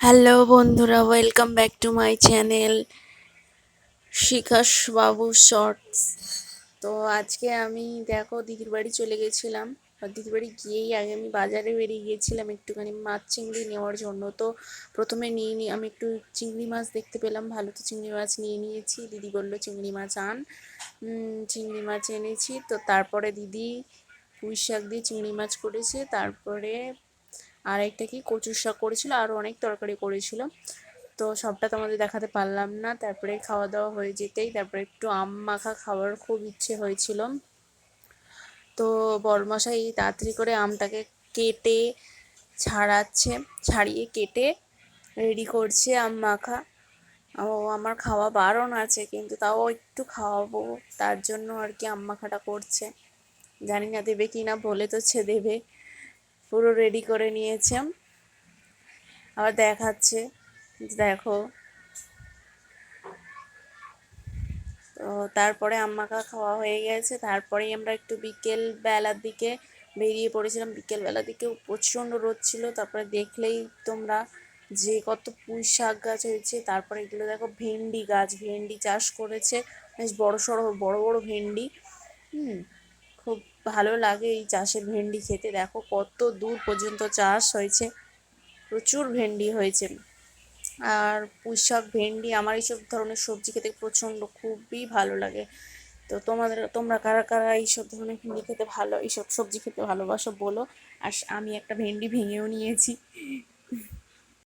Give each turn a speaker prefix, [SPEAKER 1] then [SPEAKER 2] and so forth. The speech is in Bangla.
[SPEAKER 1] হ্যালো বন্ধুরা welcome back to my channel Shikha's Babu shorts তো আজকে আমি, দেখো, দিদির বাড়ি চলে গেছিলাম। আর দিদির বাড়ি গিয়েই আগে আমি বাজারে বেরিয়ে গিয়েছিলাম একটুখানি মাছ চিংড়ি নেওয়ার জন্য। তো প্রথমে নিয়ে নিই আমি একটু চিংড়ি মাছ দেখতে পেলাম, ভালো তো চিংড়ি মাছ নিয়ে নিয়েছি। দিদি বলল, চিংড়ি মাছ আন। চিংড়ি মাছ এনেছি। তো তারপরে দিদি পুঁই শাক দিয়ে চিংড়ি মাছ করেছে। তারপরে আর একটা কি কচুর শাক করেছিল আরও অনেক তরকারি করেছিল। তো সবটা তোমাদের দেখাতে পারলাম না। তারপরে খাওয়া দাওয়া হয়ে যেতেই তারপরে একটু আম মাখা খাওয়ার খুব ইচ্ছে হয়েছিল। তো বড়মশাই তাড়াতাড়ি করে আমটাকে কেটে ছাড়াচ্ছে, ছাড়িয়ে কেটে রেডি করছে আম মাখা। ও, আমার খাওয়া বারণ আছে, কিন্তু তাও একটু খাওয়াবো, তার জন্য আর কি আম মাখাটা করছে। জানি না দেবে কি না বলে তো ছে দেবে। পুরো রেডি করে নিয়েছে আবার দেখাচ্ছে, দেখো। তো তারপরে আম্মাকা খাওয়া হয়ে গেছে। তারপরেই আমরা একটু বিকেল বেলার দিকে বেরিয়ে পড়েছিলাম। বিকেল বেলার দিকে প্রচণ্ড রোদ ছিল। তারপরে দেখলেই তোমরা যে কত পুঁই শাক গাছ হয়েছে। তারপরে এগুলো দেখো, ভেন্ডি গাছ। ভেন্ডি চাষ করেছে। বেশ বড় সড়ো বড় বড় ভেন্ডি। হুম। খুব ভালো লাগে এই চাষের ভেন্ডি খেতে। দেখো কত দূর পর্যন্ত চাষ হয়েছে, প্রচুর ভেন্ডি হয়েছে। আর পুঁই শাক, ভেন্ডি, আমার এইসব ধরনের সবজি খেতে প্রচণ্ড খুবই ভালো লাগে। তো তোমাদের, তোমরা কারা কারা এইসব ধরনের ভেন্ডি খেতে ভালো, এইসব সবজি খেতে ভালোবাসো বলো। আর আমি একটা ভেন্ডি ভেঙেও নিয়েছি।